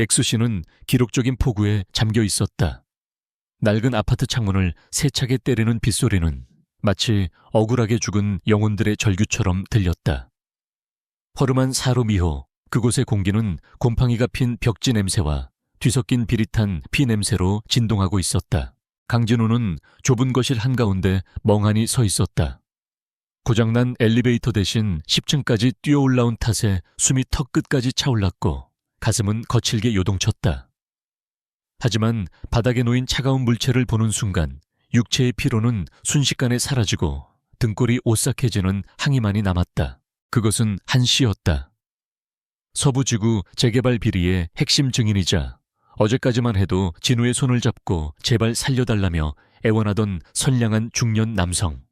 엑수 씨는 기록적인 폭우에 잠겨 있었다. 낡은 아파트 창문을 세차게 때리는 빗소리는 마치 억울하게 죽은 영혼들의 절규처럼 들렸다. 허름한 사로 미호, 그곳의 공기는 곰팡이가 핀 벽지 냄새와 뒤섞인 비릿한 피 냄새로 진동하고 있었다. 강진우는 좁은 거실 한가운데 멍하니 서 있었다. 고장난 엘리베이터 대신 10층까지 뛰어 올라온 탓에 숨이 턱 끝까지 차올랐고 가슴은 거칠게 요동쳤다. 하지만 바닥에 놓인 차가운 물체를 보는 순간 육체의 피로는 순식간에 사라지고 등골이 오싹해지는 항이만이 남았다. 그것은 한시였다. 서부지구 재개발 비리의 핵심 증인이자 어제까지만 해도 진우의 손을 잡고 제발 살려달라며 애원하던 선량한 중년 남성.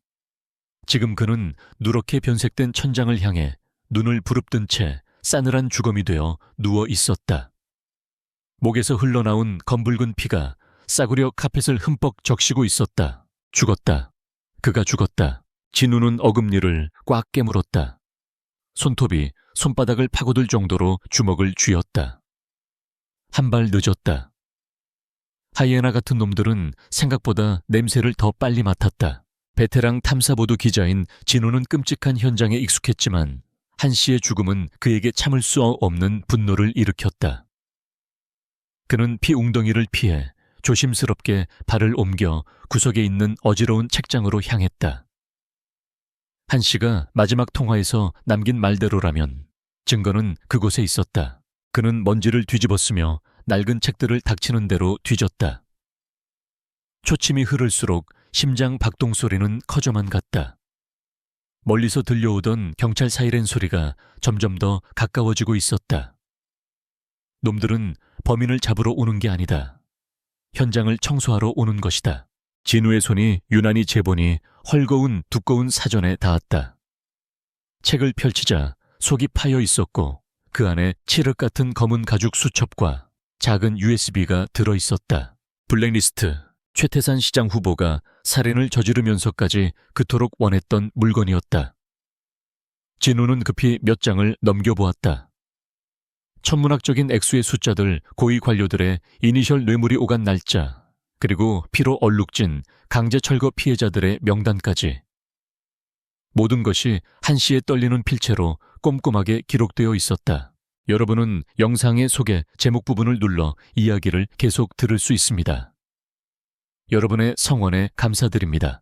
지금 그는 누렇게 변색된 천장을 향해 눈을 부릅뜬 채 싸늘한 주검이 되어 누워 있었다. 목에서 흘러나온 검붉은 피가 싸구려 카펫을 흠뻑 적시고 있었다. 죽었다. 그가 죽었다. 진우는 어금니를 꽉 깨물었다. 손톱이 손바닥을 파고들 정도로 주먹을 쥐었다. 한 발 늦었다. 하이에나 같은 놈들은 생각보다 냄새를 더 빨리 맡았다. 베테랑 탐사보도 기자인 진우는 끔찍한 현장에 익숙했지만 한 씨의 죽음은 그에게 참을 수 없는 분노를 일으켰다. 그는 피 웅덩이를 피해 조심스럽게 발을 옮겨 구석에 있는 어지러운 책장으로 향했다. 한 씨가 마지막 통화에서 남긴 말대로라면 증거는 그곳에 있었다. 그는 먼지를 뒤집었으며 낡은 책들을 닥치는 대로 뒤졌다. 초침이 흐를수록 심장 박동 소리는 커져만 갔다. 멀리서 들려오던 경찰 사이렌 소리가 점점 더 가까워지고 있었다. 놈들은 범인을 잡으러 오는 게 아니다. 현장을 청소하러 오는 것이다. 진우의 손이 유난히 재보니 헐거운 두꺼운 사전에 닿았다. 책을 펼치자 속이 파여 있었고 그 안에 칠흑 같은 검은 가죽 수첩과 작은 USB가 들어 있었다. 블랙리스트 최태산 시장 후보가 살인을 저지르면서까지 그토록 원했던 물건이었다. 진우는 급히 몇 장을 넘겨보았다. 천문학적인 액수의 숫자들 고위 관료들의 이니셜 뇌물이 오간 날짜, 그리고 피로 얼룩진 강제 철거 피해자들의 명단까지. 모든 것이 한시에 떨리는 필체로 꼼꼼하게 기록되어 있었다. 여러분은 영상의 속에 제목 부분을 눌러 이야기를 계속 들을 수 있습니다. 여러분의 성원에 감사드립니다.